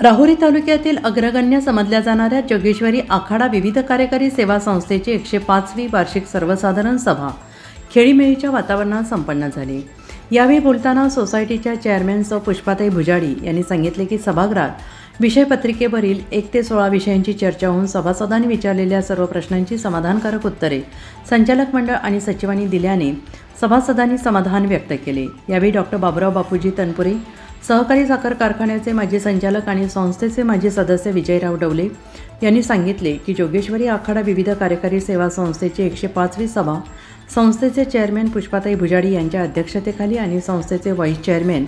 राहुरी तालुक्यातील अग्रगण्य समजल्या जाणाऱ्या जोगेश्वरी आखाडा विविध कार्यकारी सेवा संस्थेची एकशे पाचवी वार्षिक सर्वसाधारण सभा खेळीमेळीच्या वातावरणात संपन्न झाली. यावेळी बोलताना सोसायटीच्या चेअरमॅन सौ पुष्पाताई भुजाडी यांनी सांगितले की सभागृहात विषयपत्रिकेवरील एक ते सोळा विषयांची चर्चा होऊन सभासदांनी विचारलेल्या सर्व प्रश्नांची समाधानकारक उत्तरे संचालक मंडळ आणि सचिवांनी दिल्याने सभासदांनी समाधान व्यक्त केले. यावेळी डॉक्टर बाबुराव बापूजी तनपुरे सहकारी साखर कारखान्याचे माजी संचालक आणि संस्थेचे माजी सदस्य विजयराव डवले यांनी सांगितले की जोगेश्वरी आखाडा विविध कार्यकारी सेवा संस्थेची एकशे पाचवी सभा संस्थेचे चेअरमॅन पुष्पाताई भुजाडी यांच्या अध्यक्षतेखाली आणि संस्थेचे व्हाईस चेअरमॅन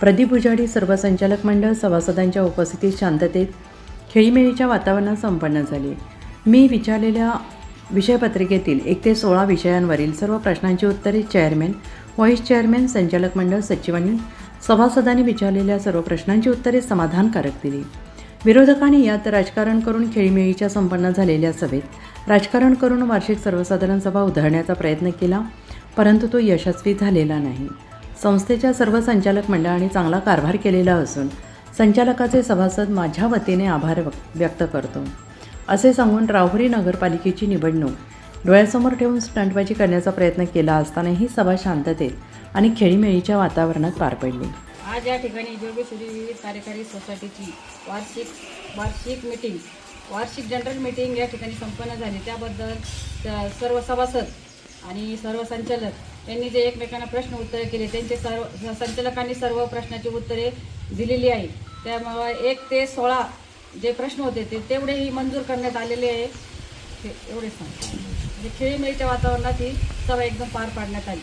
प्रदीप भुजाडी सर्व संचालक मंडळ सभासदांच्या उपस्थितीत शांततेत खेळीमेळीच्या वातावरणात संपन्न झाले. मी विचारलेल्या विषयपत्रिकेतील एक ते सोळा विषयांवरील सर्व प्रश्नांची उत्तरे चेअरमॅन व्हाईस चेअरमॅन संचालक मंडळ सचिवांनी सभासदांनी विचारलेल्या सर्व प्रश्नांची उत्तरे समाधानकारक दिली. विरोधकांनी यात राजकारण करून खेळीमेळीच्या संपन्न झालेल्या सभेत राजकारण करून वार्षिक सर्वसाधारण सभा उधळण्याचा प्रयत्न केला परंतु तो यशस्वी झालेला नाही. संस्थेच्या सर्व संचालक मंडळाने चांगला कारभार केलेला असून संचालकाचे सभासद माझ्या वतीने आभार व्यक्त करतो. असे सांगून राहुरी नगरपालिकेची निवडणूक डोळ्यासमोर ठेवून स्टंटबाजी करण्याचा प्रयत्न केला असताना ही सभा शांततेत आणि खेळीमेळीच्या वातावरणात पार पडली. आज या ठिकाणी जोगेश्वरी विविध कार्यकारी सोसायटीची वार्षिक वार्षिक मीटिंग वार्षिक जनरल मीटिंग या ठिकाणी संपन्न झाली. त्याबद्दल सर्व सभासद आणि सर्व संचालक यांनी जे एकमेकांना प्रश्न उत्तरे केले त्यांचे सर्व संचालकांनी सर्व प्रश्नाची उत्तरे दिलेली आहे त्यामुळे एक ते सोळा जे प्रश्न होते ते तेवढेही मंजूर करण्यात आलेले आहे. हे एवढे सांग म्हणजे खेळीमेळीच्या वातावरणात ही सभा एकदम पार पाडण्यात आली.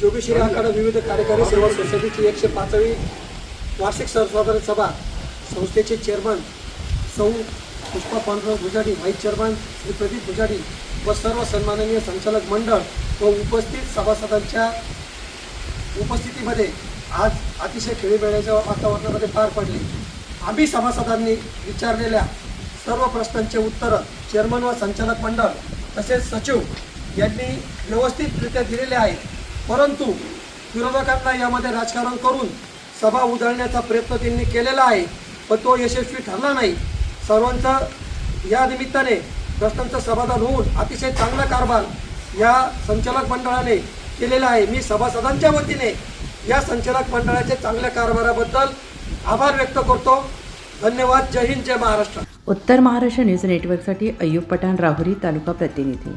जोगेश्वरी आखाडा विविध कार्यकारी सेवा सोसायटीची एकशे पाचवी वार्षिक सर्वसाधारण सभा संस्थेचे चेअरमन सौ पुष्पा पांडुराव भुजाडी व्हाईस चेअरमन श्री प्रदीप भुजाडी व सर्व सन्माननीय संचालक मंडळ व उपस्थित सभासदांच्या उपस्थितीमध्ये आज अतिशय खेळीमेळ्याच्या वातावरणामध्ये पार पडले. आम्ही सभासदांनी विचारलेल्या सर्व प्रश्नांचे उत्तरं चेअरमन व संचालक मंडळ तसेच सचिव यांनी व्यवस्थितरित्या दिलेले आहेत. परंतु विरोधकांना यामध्ये राजकारण करून सभा उधळण्याचा प्रयत्न त्यांनी केलेला आहे पण तो यशस्वी ठरला नाही. सर्वांचा या निमित्ताने प्रश्नांचं समाधान होऊन अतिशय चांगला कारभार या संचालक मंडळाने केलेला आहे. मी सभासदांच्या वतीने या संचालक मंडळाच्या चांगल्या कारभाराबद्दल आभार व्यक्त करतो. धन्यवाद. जय हिंद. जय महाराष्ट्र. उत्तर महाराष्ट्र न्यूज नेटवर्कसाठी अय्यूब पठाण राहुरी तालुका प्रतिनिधी.